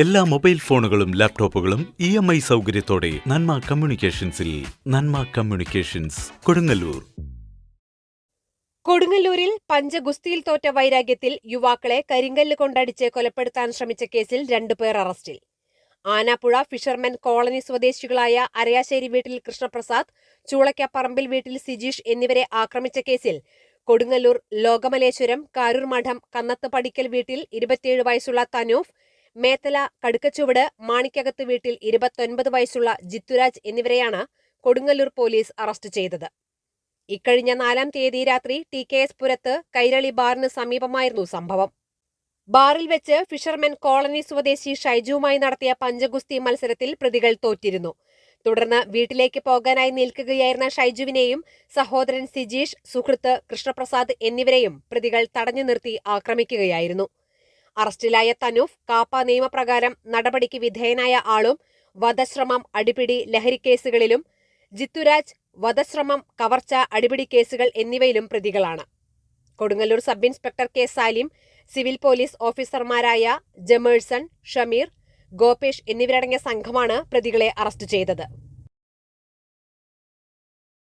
എല്ലാ മൊബൈൽ ഫോണുകളും ലാപ്ടോപ്പുകളും ഇ എം ഐ സൗകര്യത്തോടെ നന്മ കമ്മ്യൂണിക്കേഷൻസിൽ നന്മ കമ്മ്യൂണിക്കേഷൻസ് കൊടുങ്ങല്ലൂർ. കൊടുങ്ങല്ലൂരിൽ പഞ്ചഗുസ്തിയിൽ തോറ്റ വൈരാഗ്യത്തിൽ യുവാക്കളെ കരിങ്കല്ല് കൊണ്ടടിച്ച് കൊലപ്പെടുത്താൻ ശ്രമിച്ച കേസിൽ രണ്ടുപേർ അറസ്റ്റിൽ. ആനാപ്പുഴ ഫിഷർമെൻ കോളനി സ്വദേശികളായ അരയാശ്ശേരി വീട്ടിൽ കൃഷ്ണപ്രസാദ് ചൂളക്കപ്പറമ്പിൽ വീട്ടിൽ സിജീഷ് എന്നിവരെ ആക്രമിച്ച കേസിൽ കൊടുങ്ങല്ലൂർ ലോകമലേശ്വരം കാരൂർ മഠം കന്നത്ത് പടിക്കൽ വീട്ടിൽ ഇരുപത്തിയേഴ് വയസ്സുള്ള തനൂഫ് മേത്തല കടുക്കച്ചുവട് മാണിക്കകത്ത് വീട്ടിൽ ഇരുപത്തൊൻപത് വയസ്സുള്ള ജിത്തുരാജ് എന്നിവരെയാണ് കൊടുങ്ങല്ലൂർ പോലീസ് അറസ്റ്റ് ചെയ്തത്. ഇക്കഴിഞ്ഞ നാലാം തീയതി രാത്രി ടി കെ എസ് പുരത്ത് കൈരളി ബാറിന് സമീപമായിരുന്നു സംഭവം. ബാറിൽ വെച്ച് ഫിഷർമെൻ കോളനി സ്വദേശി ഷൈജുവുമായി നടത്തിയ പഞ്ചഗുസ്തി മത്സരത്തിൽ പ്രതികൾ തോറ്റിരുന്നു. തുടർന്ന് വീട്ടിലേക്ക് പോകാനായി നിൽക്കുകയായിരുന്ന ഷൈജുവിനെയും സഹോദരൻ സിജീഷ് സുഹൃത്ത് കൃഷ്ണപ്രസാദ് എന്നിവരെയും പ്രതികൾ തടഞ്ഞു നിർത്തി ആക്രമിക്കുകയായിരുന്നു. അറസ്റ്റിലായ തനൂഫ് കാപ്പ നിയമപ്രകാരം നടപടിക്ക് വിധേയനായ ആളും വധശ്രമം അടിപിടി ലഹരിക്കേസുകളിലും ജിത്തുരാജ് വധശ്രമം കവർച്ച അടിപിടി കേസുകൾ എന്നിവയിലും പ്രതികളാണ്. Kodungallur sub inspector K Salim civil police ഓഫീസർമാരായ ജമേഴ്സൺ ഷമീർ ഗോപേഷ് എന്നിവരടങ്ങിയ സംഘമാണ് പ്രതികളെ അറസ്റ്റ് ചെയ്തത്.